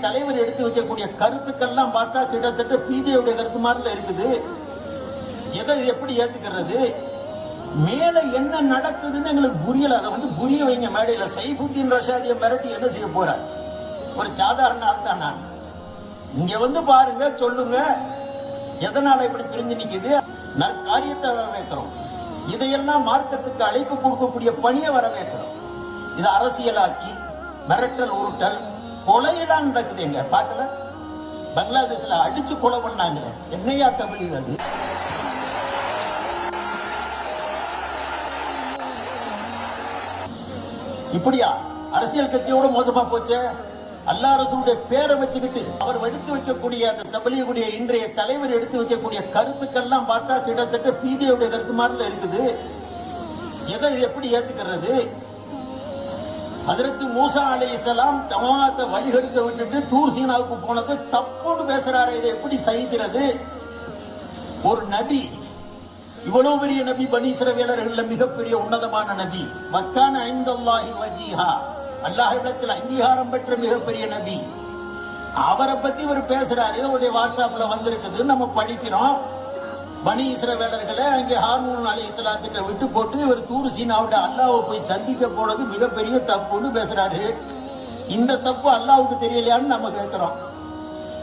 தலைவர் எடுத்து வைக்கக்கூடிய கருத்துக்கள்லாம் பார்த்தா கிட்டத்தட்ட பிஜேயுடைய கருத்து மாதிரில இருக்குது. எதை எப்படி ஏத்துக்கிறது? மேல என்ன நடக்குதுன்னு எங்களுக்கு புரியல. அதை வந்து புரிய வைங்க மேடையில. சைபுத்தின் ரஷாதிய மிரட்டி என்ன செய்ய போறார்? ஒரு சாதாரண ஆள் தான் நான். இங்க வந்து பாருங்க சொல்லுங்க. எதனால இப்படி பிரிஞ்சு நிக்குது? நற்காரியத்தை வரவேற்கிறோம். இதையெல்லாம் மார்க்கத்துக்கு அழைப்பு கொடுக்கக்கூடிய பணியை வரவேற்கிறோம். இது அரசியலாக்கி மிரட்டல் உருட்டல் கொலையெல்லாம் நடக்குது எங்க பார்க்கல? பங்களாதேஷ்ல அடிச்சு கொலை பண்ணாங்க. என்னையா தமிழ் அது? இப்படியா? அரசியல் கட்சியோட மோசமா போச்சு? அல்லா ரசூலுடைய பேரை வச்சுக்கிட்டு அவர் எடுத்து வைக்கக்கூடிய அந்த தமிழியுடைய இன்றைய தலைவர் எடுத்து வைக்கக்கூடிய கருத்துக்கள்லாம் பார்த்தா கிட்டத்தட்ட பிஜேபியுடைய கருத்து மாதிரி இருக்குது. எதை எப்படி ஏத்துக்கிறது? அதற்கு மூசா அலைஹிஸ்ஸலாம் ஜமாத்தை வழிகெடுக்க விட்டுட்டு தூர் சீனாவுக்கு போனது தப்புன்னு பேசுறாரு இதை எப்படி சகிக்கிறது? ஒரு நபி இவ்வளவு பெரிய நபி பனீஸ்வர வீரர்கள்ல மிகப்பெரிய உன்னதமான நபி. மக்கான ஐந்தல்லாஹி வஜீஹா. அல்லாஹிடத்தில் அங்கீகாரம் பெற்ற மிகப்பெரிய நபி. அவரை பத்தி இவர் பேசுறாரு ஒரு வாட்ஸ்அப்ல வந்திருக்குது நம்ம படிக்கிறோம். பனி இஸ்ரவேலர்களை அங்கே ஹார்மோன் அலி இஸ்லாத்துக்கு விட்டு போட்டு இவர் தூரு சீனாவிட்ட அல்லாவை போய் சந்திக்க போனது மிகப்பெரிய தப்புன்னு பேசுறாரு. இந்த தப்பு அல்லாவுக்கு தெரியலையான்னு நம்ம கேட்கிறோம்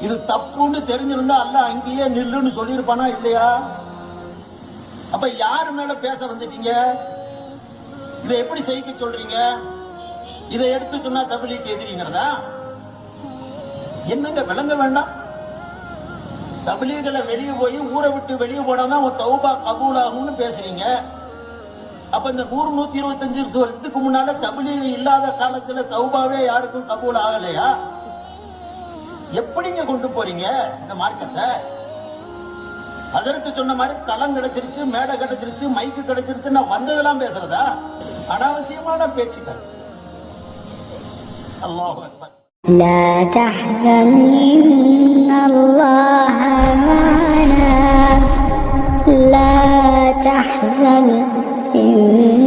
இது தப்புன்னு தெரிஞ்சிருந்தா அல்லாஹ் அங்கேயே நில்லுன்னு சொல்லியிருப்பானா இல்லையா? அப்ப யாரு மேல பேச வந்துட்டீங்க? இதை எப்படி செய்ய சொல்றீங்க? இதை எடுத்து சொன்னா தபிலிக்கு எதிரிங்கிறதா? என்னங்க விளங்க வேண்டாம். தபிலீகளை வெளியே போய் ஊரை விட்டு வெளியே போனாதான் உன் தௌபா கபூல் ஆகும்னு பேசுறீங்க அப்ப இந்த நூறு நூத்தி இருபத்தஞ்சு வருஷத்துக்கு முன்னால தபிலீக இல்லாத காலத்துல தௌபாவே யாருக்கும் கபூல் ஆகலையா எப்படிங்க கொண்டு போறீங்க இந்த மார்க்கத்தை அதற்கு சொன்ன மாதிரி களம் கிடைச்சிருச்சு மேடை கிடைச்சிருச்சு மைக்கு கிடைச்சிருச்சு நான் வந்ததெல்லாம் பேசுறதா அனாவசியமான பேச்சுக்கள் அல்லாஹ் அக்பர் لا تحزن إن الله تحزن إن